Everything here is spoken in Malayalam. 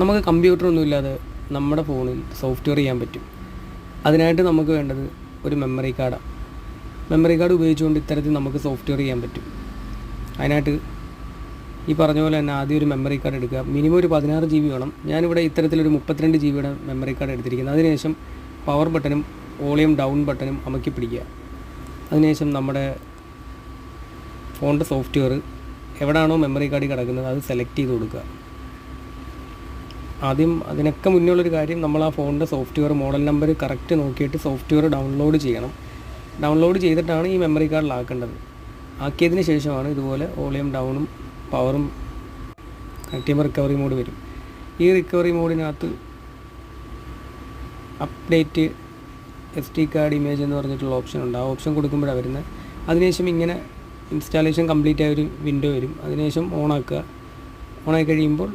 നമുക്ക് കമ്പ്യൂട്ടറൊന്നും ഇല്ലാതെ നമ്മുടെ ഫോണിൽ സോഫ്റ്റ്വെയർ ചെയ്യാൻ പറ്റും. അതിനായിട്ട് നമുക്ക് വേണ്ടത് ഒരു മെമ്മറി കാർഡാണ് മെമ്മറി കാർഡ് ഉപയോഗിച്ചുകൊണ്ട് ഇത്തരത്തിൽ നമുക്ക് സോഫ്റ്റ്വെയർ ചെയ്യാൻ പറ്റും. അതിനായിട്ട് ഈ പറഞ്ഞ പോലെ തന്നെ ആദ്യം ഒരു മെമ്മറി കാർഡ് എടുക്കുക. മിനിമം ഒരു പതിനാറ് ജി ബി വേണം. ഞാനിവിടെ ഇത്തരത്തിലൊരു മുപ്പത്തിരണ്ട് ജി ബിയുടെ മെമ്മറി കാർഡ് എടുത്തിരിക്കുന്നത്. അതിനുശേഷം പവർ ബട്ടണും വോളിയം ഡൗൺ ബട്ടണും അമക്കി പിടിക്കുക. അതിനുശേഷം നമ്മുടെ ഫോണിന്റെ സോഫ്റ്റ്വെയർ എവിടെയാണോ മെമ്മറി കാർഡിൽ കിടക്കുന്നത് അത് സെലക്ട് ചെയ്ത് കൊടുക്കുക. ആദ്യം അതിനൊക്കെ മുന്നേ ഉള്ളൊരു കാര്യം നമ്മൾ ആ ഫോണിന്റെ സോഫ്റ്റ്വെയർ മോഡൽ നമ്പർ കറക്റ്റ് നോക്കിയിട്ട് സോഫ്റ്റ്വെയർ ഡൗൺലോഡ് ചെയ്യണം. ഡൗൺലോഡ് ചെയ്തിട്ടാണ് ഈ മെമ്മറി കാർഡിൽ കാർഡിലാക്കേണ്ടത് ആക്കിയതിന് ശേഷമാണ് ഇതുപോലെ വോളിയം ഡൗണും പവറും ചെയ്യുമ്പോൾ റിക്കവറി മോഡ് വരും. ഈ recovery മോഡിനകത്ത് update S D card image എന്ന് പറഞ്ഞിട്ടുള്ള ഓപ്ഷൻ ഉണ്ട്. ആ ഓപ്ഷൻ കൊടുക്കുമ്പോഴാണ് വരുന്നത്. അതിനുശേഷം ഇങ്ങനെ ഇൻസ്റ്റാളേഷൻ കംപ്ലീറ്റ് ആയ ഒരു വിൻഡോ വരും. അതിനുശേഷം ഓണാക്കുക ഓണായി കഴിയുമ്പോൾ